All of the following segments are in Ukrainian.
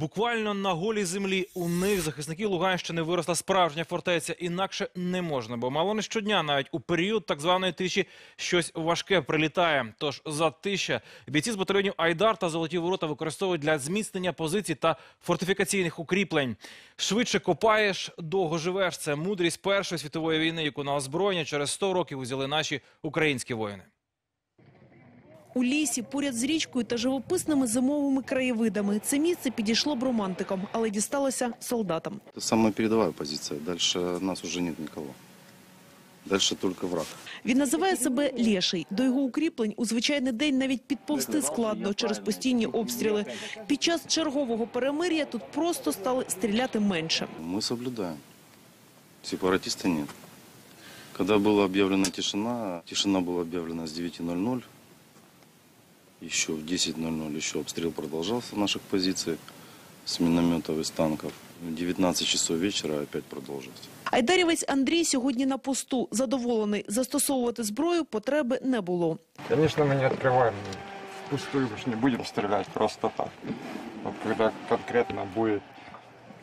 буквально на голій землі. У них захисників Луганщини виросла справжня фортеця. Інакше не можна, бо мало не щодня, навіть у період так званої тиші, щось важке прилітає. Тож за тища бійці з батальйонів Айдар та Золоті ворота використовують для зміцнення позицій та фортифікаційних укріплень. Швидше копаєш, довго живеш. Це мудрість Першої світової війни, яку на озброєння через 100 років узяли наші українські воїни У лісі, поряд з річкою та живописними зимовими краєвидами. Це місце підійшло б романтикам, але дісталося солдатам. Это самая передовая позиция. Дальше нас уже нет никого. Дальше только враг. Він називає себе Лєший. До його укріплень у звичайний день навіть підповзти складно через постійні обстріли. Під час чергового перемир'я тут просто стали стріляти менше. Мы соблюдаем. Сепаратиста нет. Когда была объявлена тишина, тишина была объявлена с 9.00. Еще в 10.00 еще обстрел продолжался наших позиций с минометов и с танков. В 19 часов вечера опять продолжился. Айдарівець Андрій сьогодні на посту. Задоволений. Застосовувати зброю потреби не було. Конечно, мы не открываем впустую, уж не будем стрелять просто так. Вот когда конкретно будет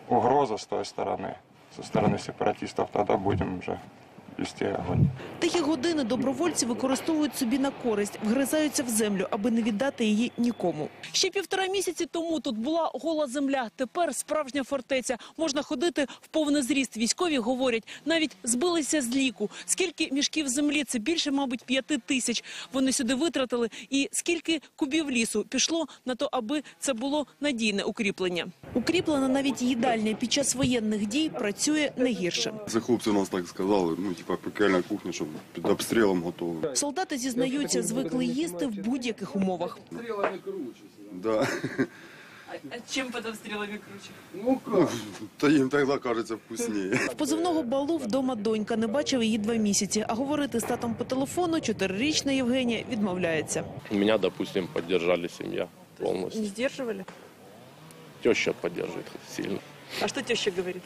угроза с той стороны, со стороны сепаратистов, тогда будем уже вести огонь. Тихі години добровольці використовують собі на користь, вгризаються в землю, аби не віддати її нікому. Ще півтора місяці тому тут була гола земля. Тепер справжня фортеця. Можна ходити в повний зріст. Військові говорять, навіть збилися з ліку. Скільки мішків землі? Це більше, мабуть, п'яти тисяч. Вони сюди витратили. І скільки кубів лісу пішло на то, аби це було надійне укріплення. Укріплена навіть їдальня під час воєнних дій працює не гірше. Це хлопці нас так сказали, ну, типа, пекельна кухня, щоб під обстрілом готові. Солдати зізнаються, звикли їсти в будь-яких умовах. Да. А чим під обстрілами круче? Ну, та їм тоді кажеться вкусніше. В позивного балу вдома донька не бачив її два місяці, а говорити з татом по телефону чотирирічна Євгенія відмовляється. Меня, допустим, поддержали семья полностью. здержували? Теща поддерживает сильно. А що теща говорить?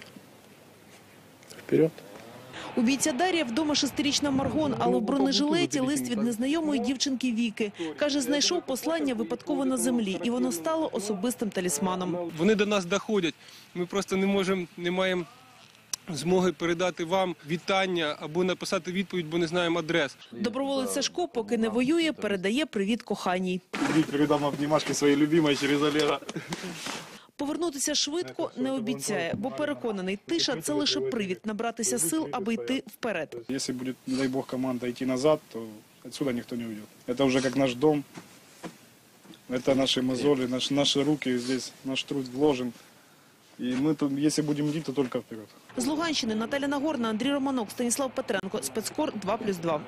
Вперед. У бійця Дар'я вдома шестирічна Маргон, але в бронежилеті лист від незнайомої дівчинки Віки. Каже, знайшов послання випадково на землі, і воно стало особистим талісманом. Вони до нас доходять. Ми просто не можемо, не маємо змоги передати вам вітання або написати відповідь, бо не знаємо адрес. Доброволець Сашко, поки не воює, передає привіт коханій. Передам обнимашки своей любимой через Олега. Повернутися швидко не обіцяє, бо переконаний, тиша – це лише привід набратися сил, аби йти вперед. Если будет, не дай бог, команда идти назад, то отсюда никто не уйдет. Это уже как наш дом. Это наши мозоли, наш, наши руки здесь, наш труд вложен. И мы, тут, если будем идти, то только вперед. З Луганщини Наталя Нагорна, Андрій Романок, Станіслав Петренко, спецкор 2+,2.